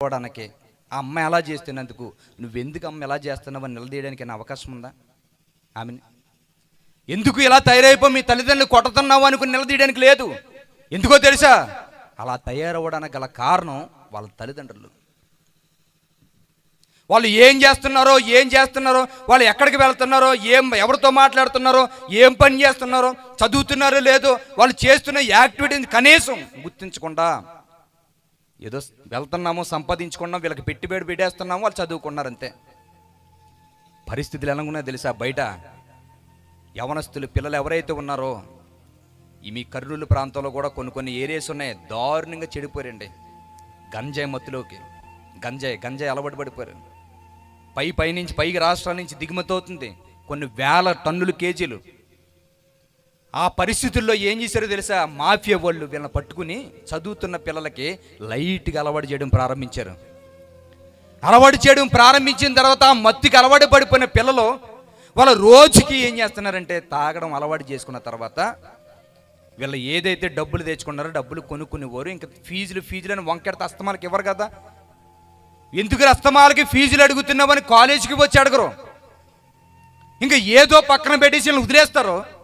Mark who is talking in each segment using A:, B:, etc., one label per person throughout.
A: పోవడానికి ఆ అమ్మ ఎలా చేస్తున్నందుకు? నువ్వెందుకు అమ్మ ఎలా చేస్తున్నావు అని నిలదీయడానికి నా అవకాశం ఉందా? ఆమెని ఎందుకు ఇలా తయారైపో మీ తల్లిదండ్రులు కొట్టుతున్నావు అనుకుని నిలదీయడానికి లేదు? ఎందుకో తెలుసా? అలా తయారవ్వడానికి గల కారణం వాళ్ళ తల్లిదండ్రులు. వాళ్ళు ఏం చేస్తున్నారో ఏం చేస్తున్నారో వాళ్ళు ఎక్కడికి వెళ్తున్నారో ఏం ఎవరితో మాట్లాడుతున్నారో ఏం పని చేస్తున్నారో చదువుతున్నారో లేదో వాళ్ళు చేస్తున్న యాక్టివిటీని కనీసం గుర్తించకుండా ఏదో వెళ్తున్నాము సంపాదించుకున్నాం వీళ్ళకి పెట్టుబడి పెట్టేస్తున్నాము వాళ్ళు చదువుకున్నారు అంతే పరిస్థితులు ఎలా ఉన్నాయో తెలుసా? బయట యవనస్తులు పిల్లలు ఎవరైతే ఉన్నారో ఈ మీ కర్నూలు ప్రాంతంలో కూడా కొన్ని కొన్ని ఏరియాస్ ఉన్నాయి. దారుణంగా చెడిపోయారండి. గంజాయి మత్తులోకి. గంజాయి గంజాయి అలవాటు పడిపోయారు. పై పై నుంచి పైకి రాష్ట్రాల నుంచి దిగుమతి అవుతుంది. కొన్ని వేల టన్నులు కేజీలు. ఆ పరిస్థితుల్లో ఏం చేశారో తెలుసా? మాఫియా వాళ్ళు వీళ్ళని పట్టుకుని చదువుతున్న పిల్లలకి లైట్గా అలవాటు చేయడం ప్రారంభించారు. అలవాటు చేయడం ప్రారంభించిన తర్వాత ఆ మత్తుకి అలవాటు పడిపోయిన పిల్లలు వాళ్ళ రోజుకి ఏం చేస్తున్నారంటే తాగడం అలవాటు చేసుకున్న తర్వాత వీళ్ళు ఏదైతే డబ్బులు తెచ్చుకున్నారో డబ్బులు కొనుక్కునేవారు. ఇంకా ఫీజులు ఫీజులు అని వంకెడితే అస్తమాలకి ఇవ్వరు కదా. ఎందుకు అస్తమాలకి ఫీజులు అడుగుతున్నామని కాలేజీకి వచ్చి అడగరు. ఇంకా ఏదో పక్కన పెట్టేసి వదిలేస్తారు.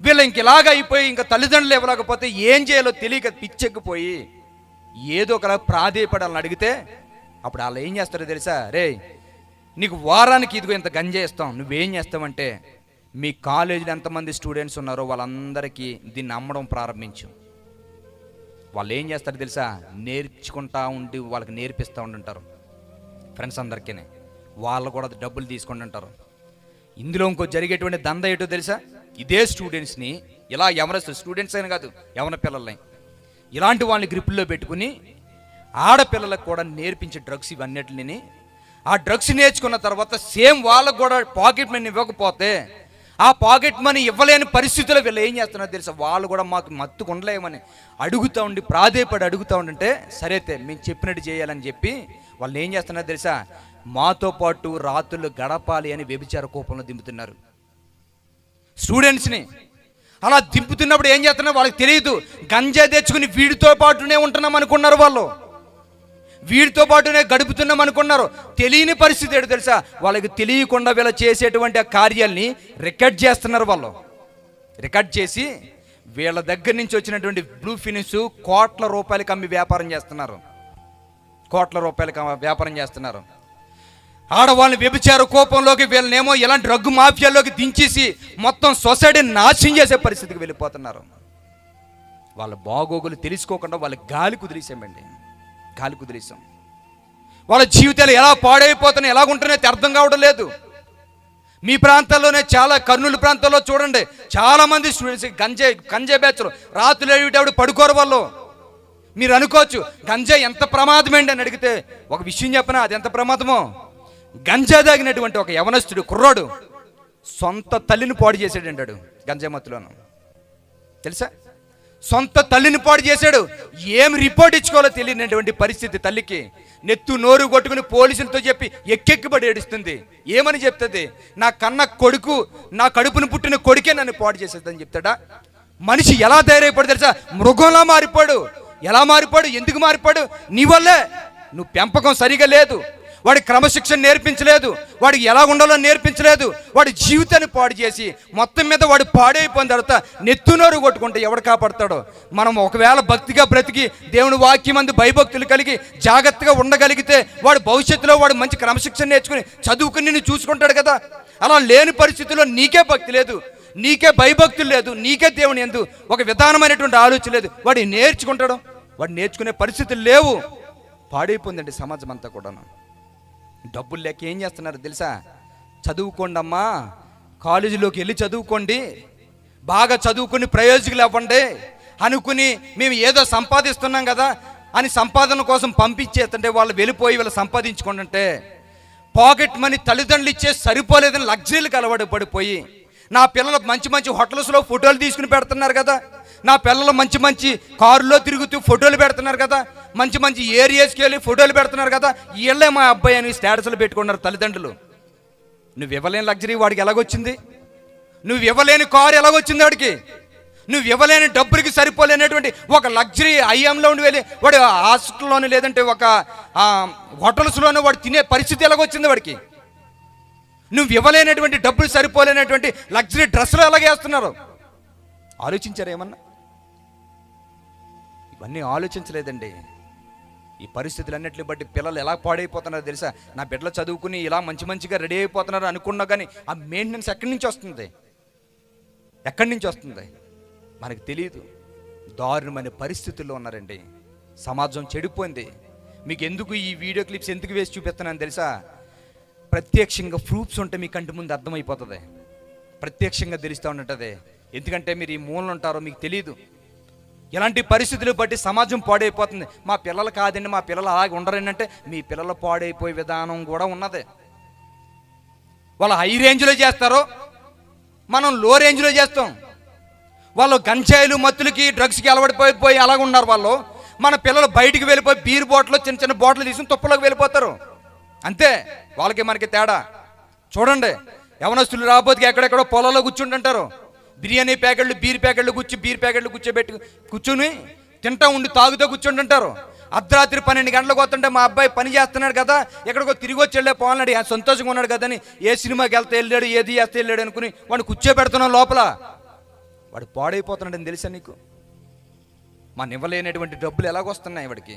A: వీళ్ళు ఇంక ఇలాగ అయిపోయి ఇంకా తల్లిదండ్రులు ఇవ్వలేకపోతే ఏం చేయాలో తెలియక పిచ్చెక్కిపోయి ఏదో ఒకలా ప్రాధేయపడాలని అడిగితే అప్పుడు వాళ్ళు ఏం చేస్తారో తెలుసా? రే నీకు వారానికి ఇదిగో ఇంత గంజా ఇస్తాం నువ్వేం చేస్తావంటే మీ కాలేజీలో ఎంతమంది స్టూడెంట్స్ ఉన్నారో వాళ్ళందరికీ దీన్ని అమ్మడం ప్రారంభించు. వాళ్ళు ఏం చేస్తారో తెలుసా? నేర్చుకుంటా ఉండి వాళ్ళకి నేర్పిస్తూ ఉంటుంటారు ఫ్రెండ్స్ అందరికీ వాళ్ళు కూడా డబ్బులు తీసుకొని ఉంటారు ఇందులో ఇంకో జరిగేటువంటి దంద ఏంటో తెలుసా? ఇదే స్టూడెంట్స్ని ఇలా ఎవరెస్ట్ స్టూడెంట్స్ అయినా కాదు ఎవరి పిల్లల్ని. ఇలాంటి వాళ్ళని గ్రిప్పుల్లో పెట్టుకుని ఆడపిల్లలకు కూడా నేర్పించే డ్రగ్స్ ఇవన్నిటిని. ఆ డ్రగ్స్ నేర్చుకున్న తర్వాత సేమ్ వాళ్ళకు కూడా పాకెట్ మనీ ఇవ్వకపోతే ఆ పాకెట్ మనీ ఇవ్వలేని పరిస్థితుల్లో వీళ్ళు ఏం చేస్తున్నారో తెలుసా? వాళ్ళు కూడా మాకు మత్తుకు ఉండలేమని అడుగుతూ ఉండి ప్రాధేయపడి అడుగుతూ ఉండంటే సరైతే మేము చెప్పినట్టు చేయాలని చెప్పి వాళ్ళు ఏం చేస్తున్నారో తెలుసా? మాతో పాటు రాత్రులు గడపాలి అని వ్యభిచార కోపంలో దింపుతున్నారు. స్టూడెంట్స్ని అలా దింపుతున్నప్పుడు ఏం చేస్తున్నారు వాళ్ళకి తెలియదు. గంజా తెచ్చుకుని వీడితో పాటునే ఉంటున్నాం అనుకున్నారు వాళ్ళు. వీడితో పాటునే గడుపుతున్నాం అనుకున్నారు. తెలియని పరిస్థితి ఏంటో తెలుసా? వాళ్ళకి తెలియకుండా వీళ్ళ చేసేటువంటి ఆ కార్యాల్ని రికార్డ్ చేస్తున్నారు వాళ్ళు. రికార్డ్ చేసి వీళ్ళ దగ్గర నుంచి వచ్చినటువంటి బ్లూ ఫినిష్ కోట్ల రూపాయలకి అమ్మి వ్యాపారం చేస్తున్నారు. కోట్ల రూపాయలకి వ్యాపారం చేస్తున్నారు. ఆడవాళ్ళని వ్యభిచార కోపంలోకి వీళ్ళనేమో ఇలాంటి డ్రగ్ మాఫియాలోకి దించేసి మొత్తం సొసైటీని నాశనం చేసే పరిస్థితికి వెళ్ళిపోతున్నారు. వాళ్ళ బాగోగులు తెలుసుకోకుండా వాళ్ళ గాలి కుదిరేసామండి. గాలి కుదిరేసాం. వాళ్ళ జీవితాలు ఎలా పాడైపోతున్నాయి ఎలా అర్థం కావడం లేదు. మీ ప్రాంతాల్లోనే చాలా కర్నూలు ప్రాంతాల్లో చూడండి చాలా మంది స్టూడెంట్స్ గంజే గంజే బ్యాచ్లు రాత్రులు ఏమిటప్పుడు పడుకోరు వాళ్ళు. మీరు అనుకోవచ్చు గంజా ఎంత ప్రమాదమేంటి అని అడిగితే ఒక విషయం చెప్పనా అది ఎంత ప్రమాదమో? గంజా తాగినటువంటి ఒక యవనస్తుడు కుర్రోడు సొంత తల్లిని పాడు చేసాడు అంటాడు గంజా మత్తులోను. తెలుసా? సొంత తల్లిని పాడు చేశాడు. ఏం రిపోర్ట్ ఇచ్చుకోవాలో తెలియనటువంటి పరిస్థితి తల్లికి. నెత్తు నోరు కొట్టుకుని పోలీసులతో చెప్పి ఎక్కెక్కిబడి ఏడుస్తుంది. ఏమని చెప్తుంది? నా కన్న కొడుకు నా కడుపును పుట్టిన కొడుకే నన్ను పాడు చేసేదని చెప్తాడా? మనిషి ఎలా తయారైపోడు తెలుసా? మృగంలా మారిపోడు. ఎలా మారిపోడు? ఎందుకు మారిపోడు? నీ వల్లే. నువ్వు పెంపకం సరిగా లేదు. వాడి క్రమశిక్షణ నేర్పించలేదు వాడికి ఎలా ఉండాలో నేర్పించలేదు వాడి జీవితాన్ని పాడు చేసి మొత్తం మీద వాడు పాడైపోయిన తర్వాత నెత్తునోరు కొట్టుకుంటే ఎవడు కాపాడతాడో? మనం ఒకవేళ భక్తిగా బ్రతికి దేవుని వాక్యం అందు భయభక్తులు కలిగి జాగ్రత్తగా ఉండగలిగితే వాడు భవిష్యత్తులో వాడు మంచి క్రమశిక్షణ నేర్చుకుని చదువుకుని నిన్ను చూసుకుంటాడు కదా. అలా లేని పరిస్థితుల్లో నీకే భక్తి లేదు నీకే భయభక్తులు లేదు నీకే దేవుని ఎందు ఒక విధానమైనటువంటి ఆలోచన లేదు. వాడు నేర్చుకుంటాడు? వాడు నేర్చుకునే పరిస్థితులు లేవు. పాడైపోయిందండి సమాజం అంతా కూడాను. డబ్బులు లేక ఏం చేస్తున్నారు తెలుసా? చదువుకోండి అమ్మా కాలేజీలోకి వెళ్ళి చదువుకోండి. బాగా చదువుకుని ప్రయోజకులు అవ్వండి. అనుకుని మేము ఏదో సంపాదిస్తున్నాం కదా అని సంపాదన కోసం పంపించేస్తుంటే వాళ్ళు వెళ్ళిపోయి వీళ్ళు సంపాదించుకుంటుంటే పాకెట్ మనీ తల్లిదండ్రులు ఇచ్చే సరిపోలేదని లగ్జరీలకు అలవాటు పడిపోయి నా పిల్లలు మంచి మంచి హోటల్స్లో ఫోటోలు తీసుకుని పెడుతున్నారు కదా. నా పిల్లలు మంచి మంచి కారులో తిరుగుతూ ఫోటోలు పెడుతున్నారు కదా. మంచి మంచి ఏరియాస్కి వెళ్ళి ఫోటోలు పెడుతున్నారు కదా. వీళ్ళే మా అబ్బాయి అని స్టేటస్లు పెట్టుకున్నారు తల్లిదండ్రులు. నువ్వు ఇవ్వలేని లగ్జరీ వాడికి ఎలాగొచ్చింది? నువ్వు ఇవ్వలేని కారు ఎలాగొచ్చింది వాడికి? నువ్వు ఇవ్వలేని డబ్బులకి సరిపోలేనటువంటి ఒక లగ్జరీ ఐఎంలో ఉండి వెళ్ళి వాడు హాస్టల్లోనూ లేదంటే ఒక హోటల్స్లోనూ వాడు తినే పరిస్థితి ఎలాగొచ్చింది వాడికి? నువ్వు ఇవ్వలేనటువంటి డబ్బులు సరిపోలేనటువంటి లగ్జరీ డ్రెస్సులు ఎలాగేస్తున్నారు ఆలోచించారు ఏమన్నా? ఇవన్నీ ఆలోచించలేదండి. ఈ పరిస్థితులన్నిటిని బట్టి పిల్లలు ఎలా పాడైపోతున్నారో తెలుసా? నా బిడ్డలు చదువుకుని ఇలా మంచి మంచిగా రెడీ అయిపోతున్నారు అనుకున్నా కానీ ఆ మెయింటెనెన్స్ ఎక్కడి నుంచి వస్తుంది? ఎక్కడి నుంచి వస్తుంది? మనకు తెలియదు దారుణమైన పరిస్థితుల్లో ఉన్నారండి. సమాజం చెడిపోయింది. మీకు ఎందుకు ఈ వీడియో క్లిప్స్ ఎందుకు వేసి చూపిస్తున్నాను తెలుసా? ప్రత్యక్షంగా ప్రూఫ్స్ ఉంటే మీ కంటి ముందు అర్థమైపోతుంది. ప్రత్యక్షంగా తెలుస్తూ ఉంటుంది. ఎందుకంటే మీరు ఈ మూలన ఉంటారో మీకు తెలియదు ఇలాంటి పరిస్థితులు బట్టి సమాజం పాడైపోతుంది. మా పిల్లలు కాదండి మా పిల్లలు అలాగే ఉండరండి అంటే మీ పిల్లలు పాడైపోయే విధానం కూడా ఉన్నది. వాళ్ళు హై రేంజ్లో చేస్తారు మనం లో రేంజ్లో చేస్తాం. వాళ్ళు గంజాయిలు మత్తులకి డ్రగ్స్కి అలవాడిపోయి పోయి అలాగ ఉన్నారు వాళ్ళు. మన పిల్లలు బయటికి వెళ్ళిపోయి బీర్ బాటిల్ చిన్న చిన్న బాటిల్ తీసుకుని తుప్పలోకి వెళ్ళిపోతారు. అంతే వాళ్ళకి మనకి తేడా. చూడండి యవనస్తులు రాబోతుకి ఎక్కడెక్కడో పొలాల్లో కూర్చుంటుంటారు. బిర్యానీ ప్యాకెట్లు బీర్ ప్యాకెట్లు కూర్చి బీర్ ప్యాకెట్లు కూర్చోబెట్టి కూర్చుని తింటా ఉండి తాగుతూ కూర్చుంటుంటారు అర్ధరాత్రి పన్నెండు గంటలకు వస్తుంటే మా అబ్బాయి పని చేస్తున్నాడు కదా ఎక్కడికో తిరిగి వచ్చి వెళ్ళే పోవాలన్నాడు సంతోషంగా ఉన్నాడు కదా అని ఏ సినిమాకి వెళ్తే వెళ్ళాడు ఏది చేస్తే వెళ్ళాడు అనుకుని వాడిని కూర్చోబెడుతున్నాం లోపల. వాడు పాడైపోతున్నాడని తెలుసా నీకు? మన ఇవ్వలేనటువంటి డబ్బులు ఎలాగొస్తున్నాయి వాడికి?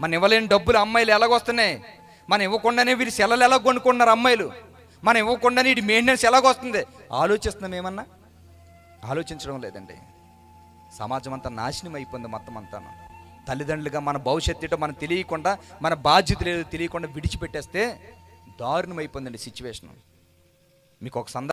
A: మన ఇవ్వలేని డబ్బులు అమ్మాయిలు ఎలాగొస్తున్నాయి? మనం ఇవ్వకుండానే వీరి సెలలు ఎలా కొనుక్కున్నారు అమ్మాయిలు? మనం ఇవ్వకుండానే వీటి మెయింటెనెన్స్ ఎలాగొస్తుంది? ఆలోచిస్తున్నాం ఏమన్నా? ఆలోచించడం లేదండి. సమాజం అంతా నాశనం అయిపోయింది మొత్తం అంతాను. తల్లిదండ్రులుగా మన భవిష్యత్తు ఏంటో మనం తెలియకుండా మన బాధ్యత లేదో తెలియకుండా విడిచిపెట్టేస్తే దారుణం అయిపోయిందండి సిచ్యువేషన్ మీకు ఒక సందర్భం